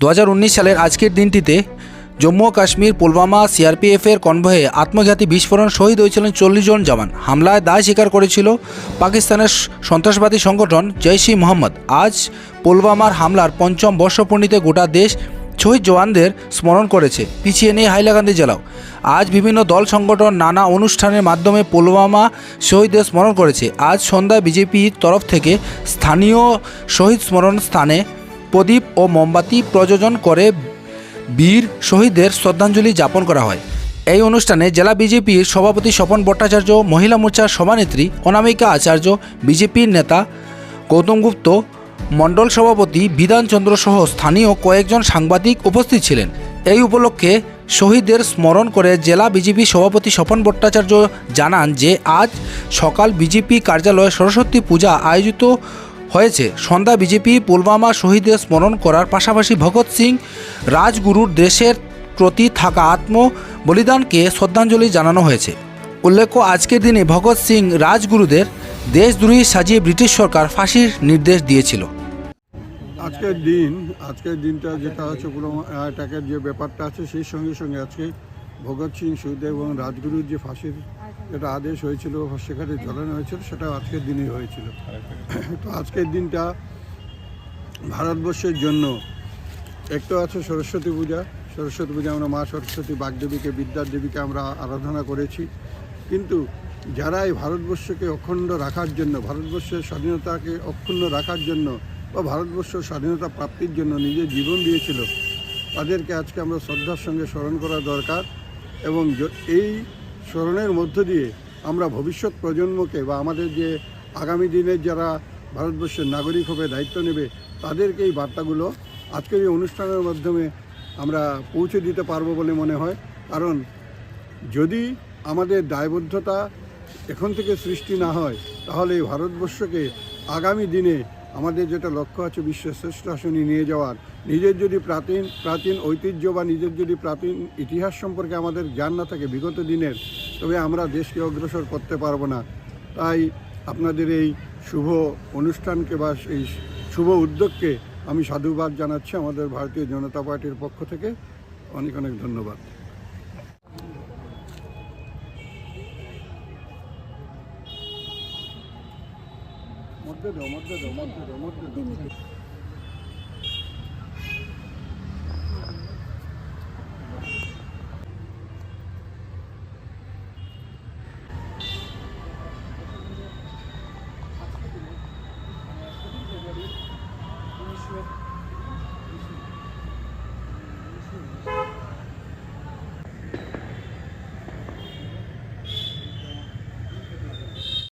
দু হাজার উনিশ সালের আজকের দিনটিতে জম্মু ও কাশ্মীর পুলওয়ামা সিআরপিএফের কনভয়ে আত্মঘাতী বিস্ফোরণ শহীদ হয়েছিলেন চল্লিশ জন জওয়ান। হামলায় দায় স্বীকার করেছিল পাকিস্তানের সন্ত্রাসবাদী সংগঠন জৈশ মোহাম্মদ। আজ পুলওয়ামার হামলার পঞ্চম বর্ষপূর্ণিতে গোটা দেশ শহীদ জওয়ানদের স্মরণ করেছে। পিছিয়ে নেই হাইলাকান্দি জেলাও। আজ বিভিন্ন দল সংগঠন নানা অনুষ্ঠানের মাধ্যমে পুলওয়ামা শহীদদের স্মরণ করেছে। আজ সন্ধ্যায় বিজেপির তরফ থেকে স্থানীয় শহীদ স্মরণ স্থানে প্রদীপ ও মোমবাতি প্রযোজন করে বীর শহীদদের শ্রদ্ধাঞ্জলি যাপন করা হয়। এই অনুষ্ঠানে জেলা বিজেপির সভাপতি স্বপন ভট্টাচার্য, মহিলা মোর্চার সভানেত্রী অনামিকা আচার্য, বিজেপির নেতা গৌতম গুপ্ত, মণ্ডল সভাপতি বিধানচন্দ্র সহ স্থানীয় কয়েকজন সাংবাদিক উপস্থিত ছিলেন। এই উপলক্ষে শহীদদের স্মরণ করে জেলা বিজেপি সভাপতি স্বপন ভট্টাচার্য জানান যে, আজ সকাল বিজেপি কার্যালয়ে সরস্বতী পূজা আয়োজিত হয়েছে। সন্ধ্যা বিজেপি পুলওয়ামা শহীদদের স্মরণ করার পাশাপাশি ভগৎ সিং রাজগুরুর দেশের প্রতি থাকা আত্ম বলিদানকে শ্রদ্ধাঞ্জলি জানানো হয়েছে। উল্লেখ্য, আজকের দিনে ভগৎ সিং রাজগুরুদের দেশদ্রোহী সাজিয়ে ব্রিটিশ সরকার ফাঁসির নির্দেশ দিয়েছিল। আজকের দিন, আজকের দিনটা যেটা পুলওয়ামা অ্যাটাকের যে ব্যাপারটা আছে, সেই সঙ্গে সঙ্গে আজকে ভগৎ সিং সুখদেব এবং রাজগুরুর যে ফাঁসির যেটা আদেশ হয়েছিল সেখানে ঝোলানো হয়েছিল সেটা আজকের দিনেই হয়েছিল। তো আজকের দিনটা ভারতবর্ষের জন্য একটা আছে সরস্বতী পূজা। সরস্বতী পূজা আমরা মা সরস্বতী বাগদেবীকে বিদ্যার দেবীকে আমরা আরাধনা করেছি। কিন্তু যারা এই ভারতবর্ষকে অখণ্ড রাখার জন্য ভারতবর্ষের স্বাধীনতাকে অক্ষুণ্ণ রাখার জন্য বা ভারতবর্ষ স্বাধীনতা প্রাপ্তির জন্য নিজের জীবন দিয়েছিল তাদেরকে আজকে আমরা শ্রদ্ধার সঙ্গে স্মরণ করা দরকার। এবং এই স্মরণের মধ্য দিয়ে আমরা ভবিষ্যৎ প্রজন্মকে বা আমাদের যে আগামী দিনের যারা ভারতবর্ষের নাগরিক হবে, দায়িত্ব নেবে, তাদেরকে এই বার্তাগুলো আজকের এই অনুষ্ঠানের মাধ্যমে আমরা পৌঁছে দিতে পারব বলে মনে হয়। কারণ যদি আমাদের দায়বদ্ধতা এখন থেকে সৃষ্টি না হয়, তাহলে এই ভারতবর্ষকে আগামী দিনে আমাদের যেটা লক্ষ্য আছে বিশ্বের শ্রেষ্ঠ আসনে নিয়ে যাওয়ার, নিজের যদি প্রাচীন প্রাচীন ঐতিহ্য বা নিজের যদি প্রাচীন ইতিহাস সম্পর্কে আমাদের জ্ঞান না থাকে বিগত দিনের, তবে আমরা দেশকে অগ্রসর করতে পারব না। তাই আপনাদের এই শুভ অনুষ্ঠানকে বা এই শুভ উদ্যোগকে আমি সাধুবাদ জানাচ্ছি আমাদের ভারতীয় জনতা পার্টির পক্ষ থেকে। অনেক অনেক ধন্যবাদ। মধ্যে দাও মধ্যে দাও মধ্যে দাও মধ্যে দাও।